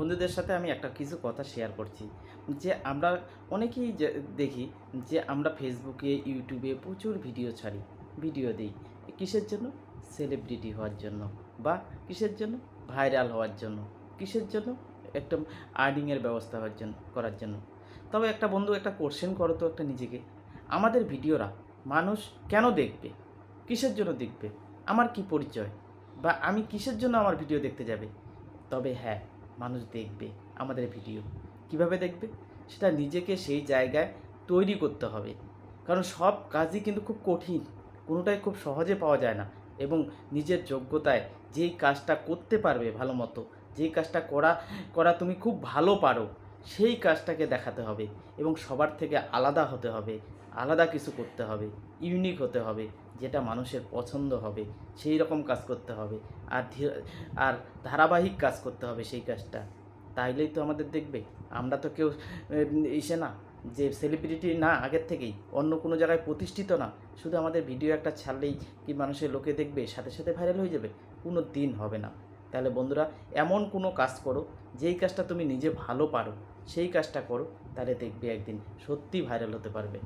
বন্ধুদের সাথে আমি একটা কিছু কথা শেয়ার করছি। যে আমরা অনেকেই দেখি যে আমরা ফেসবুকে ইউটিউবে প্রচুর ভিডিও ছাড়ি ভিডিও দিই। কিসের জন্য? সেলিব্রিটি হওয়ার জন্য বা কিসের জন্য? ভাইরাল হওয়ার জন্য। কিসের জন্য? একটা আর্নিংয়ের ব্যবস্থা হওয়ার জন্য, করার জন্য। তবে একটা বন্ধু একটা কোশ্চেন করো তো একটা নিজেকে। আমাদের ভিডিওরা মানুষ কেন দেখবে? কিসের জন্য দেখবে? আমার কি পরিচয়? বা আমি কিসের জন্য আমার ভিডিও দেখতে যাবে? তবে হ্যাঁ মানুষ দেখবে আমাদের ভিডিও। কীভাবে দেখবে? সেটা নিজেকে সেই জায়গায় তৈরি করতে হবে। কারণ সব কাজই কিন্তু খুব কঠিন। কোনোটাই খুব সহজে পাওয়া যায় না। এবং নিজের যোগ্যতায় যেই কাজটা করতে পারবে ভালো মতো, যেই কাজটা করা করা তুমি খুব ভালো পারো সেই কাজটাকে দেখাতে হবে এবং সবার থেকে আলাদা হতে হবে, আলাদা কিছু করতে হবে ইউনিক হতে হবে, যেটা মানুষের পছন্দ হবে, সেই রকম কাজ করতে হবে। আর আর ধারাবাহিক কাজ করতে হবে সেই কাজটা। তাইলেই তো আমাদের দেখবে। আমরা তো কেউ ইসে না, যে সেলিব্রিটি না, আগের থেকেই, অন্য কোনো জায়গায় প্রতিষ্ঠিত না। শুধু আমাদের ভিডিও একটা ছাড়লেই কি মানুষের লোকে দেখবে, সাথে সাথে ভাইরাল হয়ে যাবে? কোনো দিন হবে না। তাহলে বন্ধুরা, এমন কোনো কাজ করো যেই কাজটা তুমি নিজে ভালো পারো, সেই কাজটা করো, তাহলে দেখবে একদিন সত্যি ভাইরাল হতে পারবে।